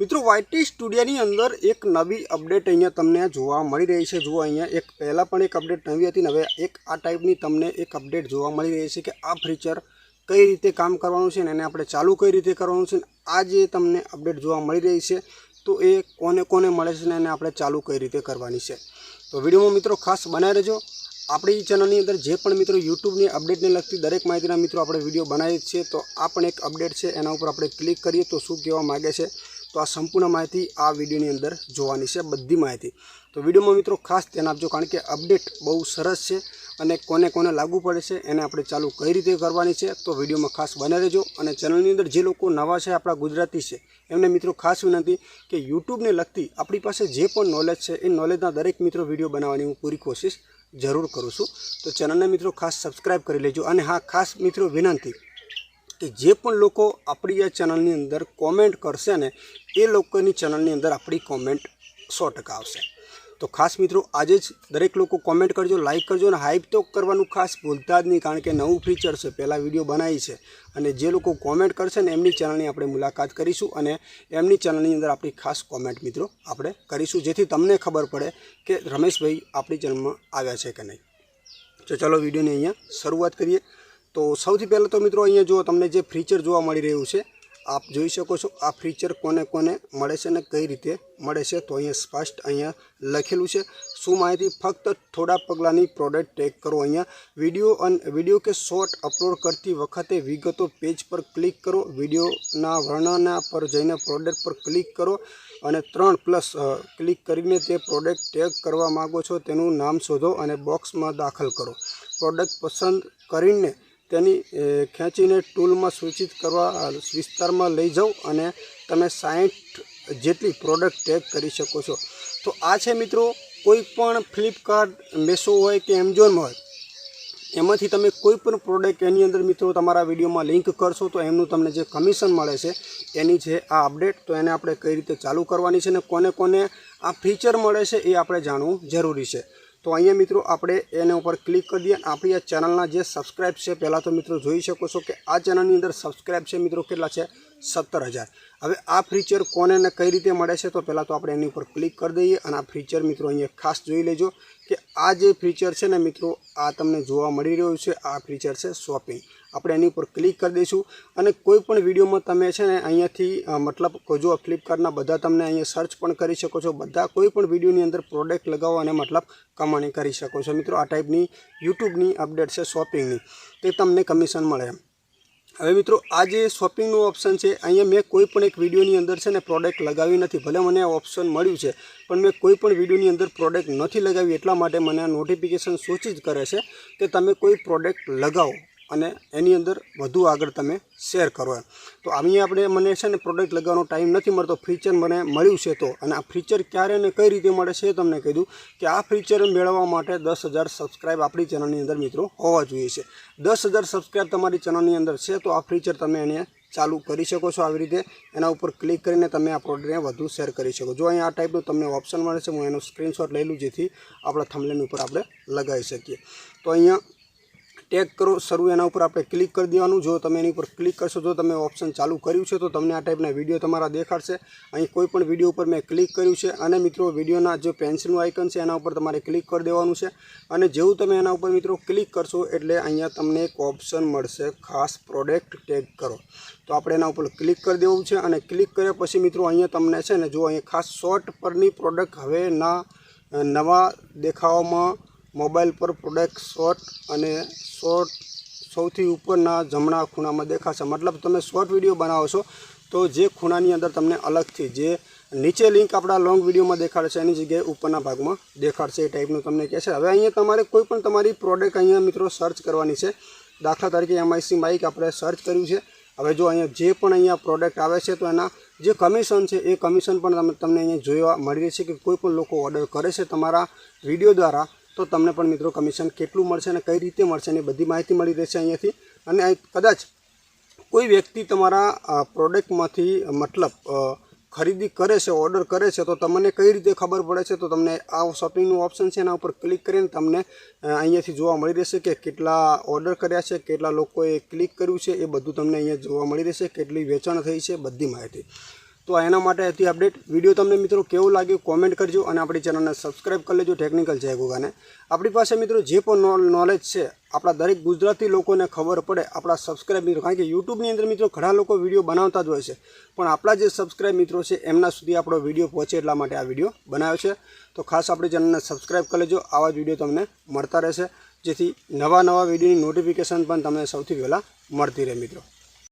મિત્રો વાયટી સ્ટુડિયાની અંદર એક નવી અપડેટ અહીંયા તમને જોવા મળી રહી છે. જુઓ અહીંયા એક પહેલાં પણ એક અપડેટ નવી હતી ને હવે એક આ ટાઈપની તમને એક અપડેટ જોવા મળી રહી છે કે આ ફીચર કઈ રીતે કામ કરવાનું છે ને એને આપણે ચાલુ કઈ રીતે કરવાનું છે આ જે તમને અપડેટ જોવા મળી રહી છે, તો એ કોને કોને મળે છે ને એને આપણે ચાલુ કઈ રીતે કરવાની છે. તો વિડીયોમાં મિત્રો ખાસ બનાવી રહેજો. આપણી ચેનલની અંદર જે પણ મિત્રો યુટ્યુબની અપડેટને લગતી દરેક માહિતીના મિત્રો આપણે વીડિયો બનાવીએ છીએ, તો આ પણ એક અપડેટ છે. એના ઉપર આપણે ક્લિક કરીએ તો શું કહેવા માગે છે તો આ સંપૂર્ણ માહિતી આ વિડીયોની અંદર જોવાની છે, બધી માહિતી. તો વિડીયોમાં મિત્રો ખાસ ધ્યાન આપજો, કારણ કે અપડેટ બહુ સરસ છે અને કોને કોને લાગુ પડે છે એને આપણે ચાલુ કઈ રીતે કરવાની છે, તો વિડીયોમાં ખાસ બને રહેજો. અને ચેનલની અંદર જે લોકો નવા છે, આપણા ગુજરાતી છે, એમને મિત્રો ખાસ વિનંતી કે યુટ્યુબને લગતી આપણી પાસે જે પણ નોલેજ છે, એ નોલેજના દરેક મિત્રો વીડિયો બનાવવાની હું પૂરી કોશિશ જરૂર કરું છું. તો ચેનલને મિત્રો ખાસ સબસ્ક્રાઈબ કરી લેજો. અને હા, ખાસ મિત્રો વિનંતી કે જે પણ લોકો આપણી આ ચેનલની અંદર કોમેન્ટ કરશે ને, એ લોકોની ચેનલની અંદર આપણી કોમેન્ટ સો ટકા આવશે. તો ખાસ મિત્રો, આજે જ દરેક લોકો કોમેન્ટ કરજો લાઇક કરજો અને હાઇપ તો કરવાનું ખાસ ભૂલતા જ નહીં, કારણ કે નવું ફીચર છે, પહેલાં વીડિયો બનાવી છે. અને જે લોકો કોમેન્ટ કરશે ને, એમની ચેનલની આપણે મુલાકાત કરીશું અને એમની ચેનલની અંદર આપણી ખાસ કોમેન્ટ મિત્રો આપણે કરીશું, જેથી તમને ખબર પડે કે રમેશભાઈ આપણી ચેનલમાં આવ્યા છે કે નહીં. તો ચલો વિડીયોની અહીંયા શરૂઆત કરીએ. તો સૌથી પહેલાં તો મિત્રો અહીંયા જો તમને જે ફીચર જોવા મળી રહ્યું છે, આપ જોઈ શકો છો આ ફીચર કોને કોને મળે છે અને કઈ રીતે મળે છે. તો અહીંયા સ્પષ્ટ અહીંયા લખેલું છે. શું માહિતી? ફક્ત થોડા પગલાંની પ્રોડક્ટ ટેગ કરો અહીંયા. વીડિયો અને વીડિયો કે શોર્ટ અપલોડ કરતી વખતે વિગતો પેજ પર ક્લિક કરો. વિડીયોના વર્ણના પર જઈને પ્રોડક્ટ પર ક્લિક કરો અને ત્રણ પ્લસ ક્લિક કરીને તે પ્રોડક્ટ ટેગ કરવા માગો છો તેનું નામ શોધો અને બોક્સમાં દાખલ કરો. પ્રોડક્ટ પસંદ કરીને તેની ખેંચીને ટૂલમાં સૂચિત કરવા વિસ્તારમાં લઈ જાઓ અને તમે સાઠ જેટલી પ્રોડક્ટ ટેગ કરી શકો છો. તો આ છે મિત્રો, કોઈ પણ ફ્લિપકાર્ટ મેસો હોય કે એમઝોન હોય, એમાંથી તમે કોઈ પણ પ્રોડક્ટ એની અંદર મિત્રો તમારા વિડીયોમાં લિંક કરશો તો એમનું તમને જે કમિશન મળે છે, એની છે આ અપડેટ, તો એને આપણે કઈ રીતે ચાલુ કરવાની છે અને કોને કોને આ ફીચર મળે છે એ આપણે જાણવું જરૂરી છે. તો અહીંયા મિત્રો આપણે એના ઉપર ક્લિક કરી દઈએ. આપણી આ ચેનલના જે સબસ્ક્રાઇબ છે, પહેલાં તો મિત્રો જોઈ શકો છો કે આ ચેનલની અંદર સબસ્ક્રાઇબ છે મિત્રો કેટલા છે? સત્તર હજાર. હવે આ ફીચર કોને ને કઈ રીતે મળે છે તો પહેલાં તો આપણે એની ઉપર ક્લિક કરી દઈએ અને આ ફીચર મિત્રો અહીંયા ખાસ જોઈ લેજો કે આ જે ફીચર છે ને મિત્રો આ તમને જોવા મળી રહ્યું છે, આ ફીચર છે શોપિંગ આપણે એની ઉપર ક્લિક કરી દઈશું. અને કોઈ પણ વિડીયોમાં તમે છે ને અહીંયાથી મતલબ જો ફ્લિપકાર્ટના બધા તમને અહીંયા સર્ચ પણ કરી શકો છો. બધા કોઈ પણ વિડીયોની અંદર પ્રોડક્ટ લગાવો અને મતલબ કમાણી કરી શકો છો. મિત્રો, આ ટાઈપની યુટ્યુબની અપડેટ છે શોપિંગની તે તમને કમિશન મળે હવે મિત્રો, આ જે શોપિંગનું ઓપ્શન છે, અહીંયા મેં કોઈ પણ એક વિડીયોની અંદર છે ને પ્રોડક્ટ લગાવી નથી. ભલે મને આ ઓપ્શન મળ્યું છે, પણ મેં કોઈ પણ વિડીયોની અંદર પ્રોડક્ટ નથી લગાવી. એટલા માટે મને આ નોટિફિકેશન સૂચિત કરે છે કે તમે કોઈ પ્રોડક્ટ લગાવો. અને એની અંદર વધુ આગળ તમે શેર કરો એમ. તો અહીંયા આપણે મને છે ને પ્રોડક્ટ લગાવવાનો ટાઈમ નથી મળતો ફીચર મને મળ્યું છે તો. અને આ ફીચર ક્યારે અને કઈ રીતે મળે છે તમને કીધું કે આ ફીચર મેળવવા માટે દસ હજાર સબસ્ક્રાઈબ આપણી ચેનલની અંદર મિત્રો હોવા જોઈએ છે. દસ હજાર સબસ્ક્રાઈબ તમારી ચેનલની અંદર છે તો આ ફીચર તમે એને ચાલુ કરી શકો છો આવી રીતે. એના ઉપર ક્લિક કરીને તમે આ પ્રોડક્ટને વધુ શેર કરી શકો. જો અહીંયા આ ટાઈપનું તમને ઓપ્શન મળે છે, હું એનો સ્ક્રીનશોટ લઈ લઉં જેથી આપણા થમલેન ઉપર આપણે લગાવી શકીએ. તો અહીંયા ટેગ કરો, શરૂ એના ઉપર આપણે ક્લિક કરી દેવાનું. જો તમે એની ઉપર ક્લિક કરશો તો તમે ઓપ્શન ચાલુ કર્યું છે, તો તમને આ ટાઈપના વીડિયો તમારા દેખાડશે. અહીં કોઈ પણ વીડિયો ઉપર મેં ક્લિક કર્યું છે. અને મિત્રો વિડીયોના જે પેન્સિલનું આઇકન છે, એના ઉપર તમારે ક્લિક કરી દેવાનું છે. અને જેવું તમે એના ઉપર મિત્રો ક્લિક કરશો, એટલે અહીંયા તમને એક ઓપ્શન મળશે, ખાસ પ્રોડક્ટ ટેગ કરો. તો આપણે એના ઉપર ક્લિક કરી દેવું છે અને ક્લિક કર્યા પછી મિત્રો, અહીંયા તમને છે ને, જો અહીંયા ખાસ શોર્ટ પરની પ્રોડક્ટ હવે ના, નવા દેખાવામાં મોબાઈલ પર પ્રોડક્ટ શોર્ટ અને શોર્ટ સૌથી ઉપરના જમણા ખૂણામાં દેખાશે. મતલબ તમે શોર્ટ વીડિયો બનાવો છો, તો જે ખૂણાની અંદર તમને અલગથી જે નીચે લિંક આપણા લોંગ વિડીયોમાં દેખાડે છે એની જગ્યાએ ઉપરના ભાગમાં દેખાડશે એ ટાઈપનું તમને કહેશે. હવે અહીંયા તમારે કોઈ પણ તમારી પ્રોડક્ટ અહીંયા મિત્રો સર્ચ કરવાની છે. દાખલા તરીકે એમઆઈસી માઇક આપણે સર્ચ કર્યું છે. હવે જો અહીંયા જે પણ અહીંયા પ્રોડક્ટ આવે છે, તો એના જે કમિશન છે, એ કમિશન પણ તમે તમને અહીંયા જોવા મળી રહેશે કે કોઈ પણ લોકો ઓર્ડર કરે છે. તમારા વીડિયો દ્વારા તો તમને પણ મિત્રો કમિશન કેટલું મળશે અને કઈ રીતે મળશે એની બધી માહિતી મળી રહેશે અહીંયાથી. અને કદાચ કોઈ વ્યક્તિ તમારા પ્રોડક્ટમાંથી મતલબ ખરીદી કરે છે, ઓર્ડર કરે છે, તો તમને કઈ રીતે ખબર પડે છે? તો તમને આ શોપિંગનું ઓપ્શન છે, એના ઉપર ક્લિક કરીને તમને અહીંયાથી જોવા મળી રહેશે કે કેટલા ઓર્ડર કર્યા છે, કેટલા લોકોએ ક્લિક કર્યું છે, એ બધું તમને અહીંયા જોવા મળી રહેશે, કેટલી વેચાણ થઈ છે, બધી માહિતી. તો એના માટે હતી અપડેટ વીડિયો તમને મિત્રો કેવું લાગ્યું કોમેન્ટ કરજો અને આપણી ચેનલને સબસ્ક્રાઈબ કરી લેજો ટેકનિકલ જયગોગાને આપણી પાસે મિત્રો જે પણ નોલેજ છે, આપણા દરેક ગુજરાતી લોકોને ખબર પડે આપણા સબસ્ક્રાઈબ મિત્રો. કારણ કે યુટ્યુબની અંદર મિત્રો ઘણા લોકો વીડિયો બનાવતા જ હોય છે. પણ આપણા જે સબસ્ક્રાઇબ મિત્રો છે, એમના સુધી આપણો વીડિયો પહોંચે એટલા માટે આ વીડિયો બનાવ્યો છે. તો ખાસ આપણી ચેનલને સબસ્ક્રાઈબ કરી લેજો. આવા જ વીડિયો તમને મળતા રહેશે. જેથી નવા નવા વિડીયોની નોટિફિકેશન પણ તમને સૌથી પહેલાં મળતી રહે મિત્રો.